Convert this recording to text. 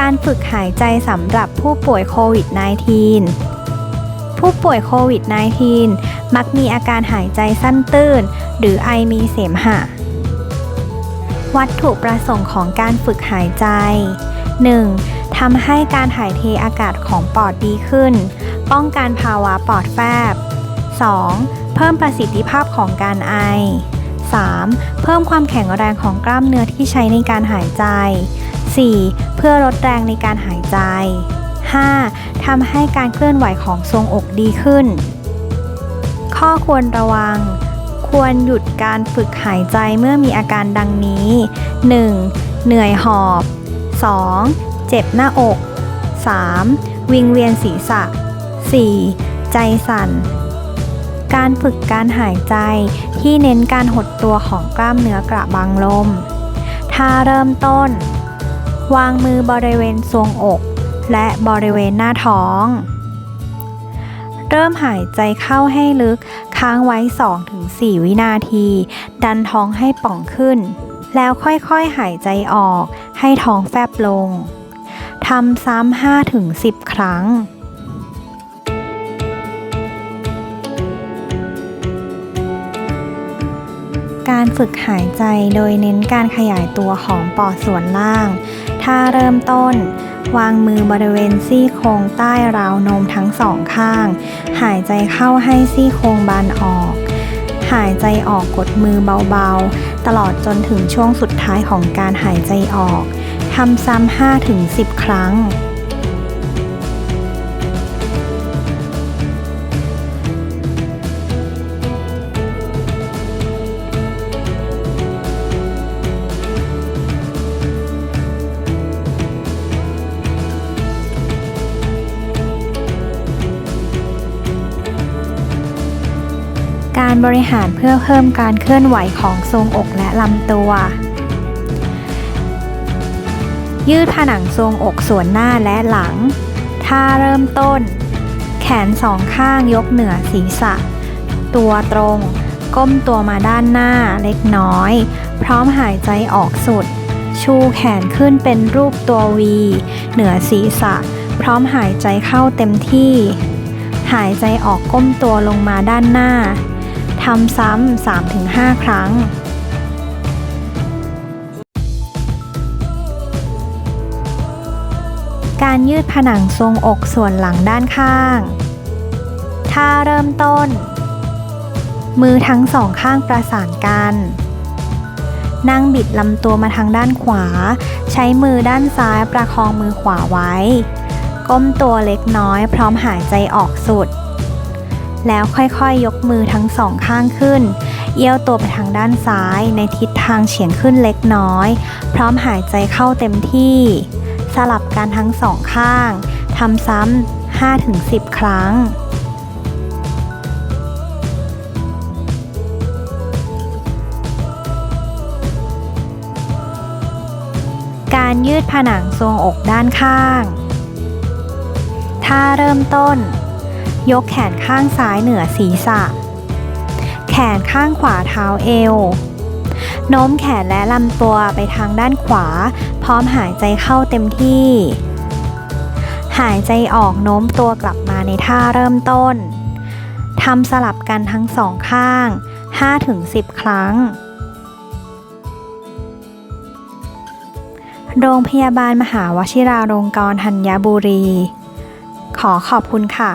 การฝึกหายใจสำหรับผู้ป่วยโควิด -19 ผู้ป่วยโควิด -19 มักมีอาการหายใจสั้นตื้น หรือไอมีเสมหะ วัตถุประสงค์ของการฝึกหายใจ 1. ทำให้การถ่ายเทอากาศของปอดดีขึ้น ป้องกันภาวะปอดแฟบ 2. เพิ่มประสิทธิภาพของการไอ 3. เพิ่มความแข็งแรงของกล้ามเนื้อที่ใช้ในการหายใจ 4. เพื่อลดแรงในการหายใจ 5. ทำให้การเคลื่อนไหวของทรวงอกดีขึ้น ข้อควรระวัง ควรหยุดการฝึกหายใจเมื่อมีอาการดังนี้ 1. เหนื่อยหอบ 2. เจ็บหน้าอก 3. วิงเวียนศีรษะ 4. ใจสั่น การฝึกการหายใจที่เน้นการหดตัวของกล้ามเนื้อกระบังลม ถ้าเริ่มต้น วางมือบริเวณทรวงอก และบริเวณหน้าท้อง เริ่มหายใจเข้าให้ลึกค้างไว้ 2-4 วินาที ดันท้องให้ป่องขึ้น แล้วค่อยๆหายใจออกให้ท้องแฟบลงทำซ้ำ5-10 ครั้ง การฝึกหายใจโดยเน้นการขยายตัวของปอดส่วนล่าง ถ้าเริ่มต้น วางมือบริเวณซี่โครงใต้ราวนมทั้งสองข้าง หายใจเข้าให้ซี่โครงบานออก หายใจออกกดมือเบาๆ ตลอดจนถึงช่วงสุดท้ายของการหายใจออก ทำซ้ำ5-10 ครั้ง การบริหารเพื่อเพิ่มการเคลื่อนไหวของทรวงอกและลำตัว ยืดผนังทรวงอกส่วนหน้าและหลัง ท่าเริ่มต้น แขนสองข้างยกเหนือศีรษะ ตัวตรง ก้มตัวมาด้านหน้าเล็กน้อย พร้อมหายใจออกสุด ชูแขนขึ้นเป็นรูปตัววี เหนือศีรษะ พร้อมหายใจเข้าเต็มที่หายใจออกก้มตัวลงมาด้านหน้า ทำซ้ำ 3-5 ครั้งการยืดผนังทรงอกส่วนหลังด้านข้าง ท่าเริ่มต้น มือทั้งสองข้างประสานกัน นั่งบิดลำตัวมาทางด้านขวา ใช้มือด้านซ้ายประคองมือขวาไว้ ก้มตัวเล็กน้อยพร้อมหายใจออกสุด แล้วค่อยๆยยกมือทั้งสองข้างขึ้น เอี้ยวตัวไปทางด้านซ้ายในทิศทางเฉียงขึ้นเล็กน้อย พร้อมหายใจเข้าเต็มที่ สลับกันทั้งสองข้างทำซ้ำ5-10 ครั้งการยืดผนังทรวงอกด้านข้างท่าเริ่มต้น ยกแขนข้างซ้ายเหนือศีรษะ แขนข้างขวาเท้าเอว โน้มแขนและลำตัวไปทางด้านขวา พร้อมหายใจเข้าเต็มที่ หายใจออกโน้มตัวกลับมาในท่าเริ่มต้น ทำสลับกันทั้งสองข้าง 5-10 ครั้งโรงพยาบาลมหาวชิราลงกรณ์ธัญบุรี ขอขอบคุณค่ะ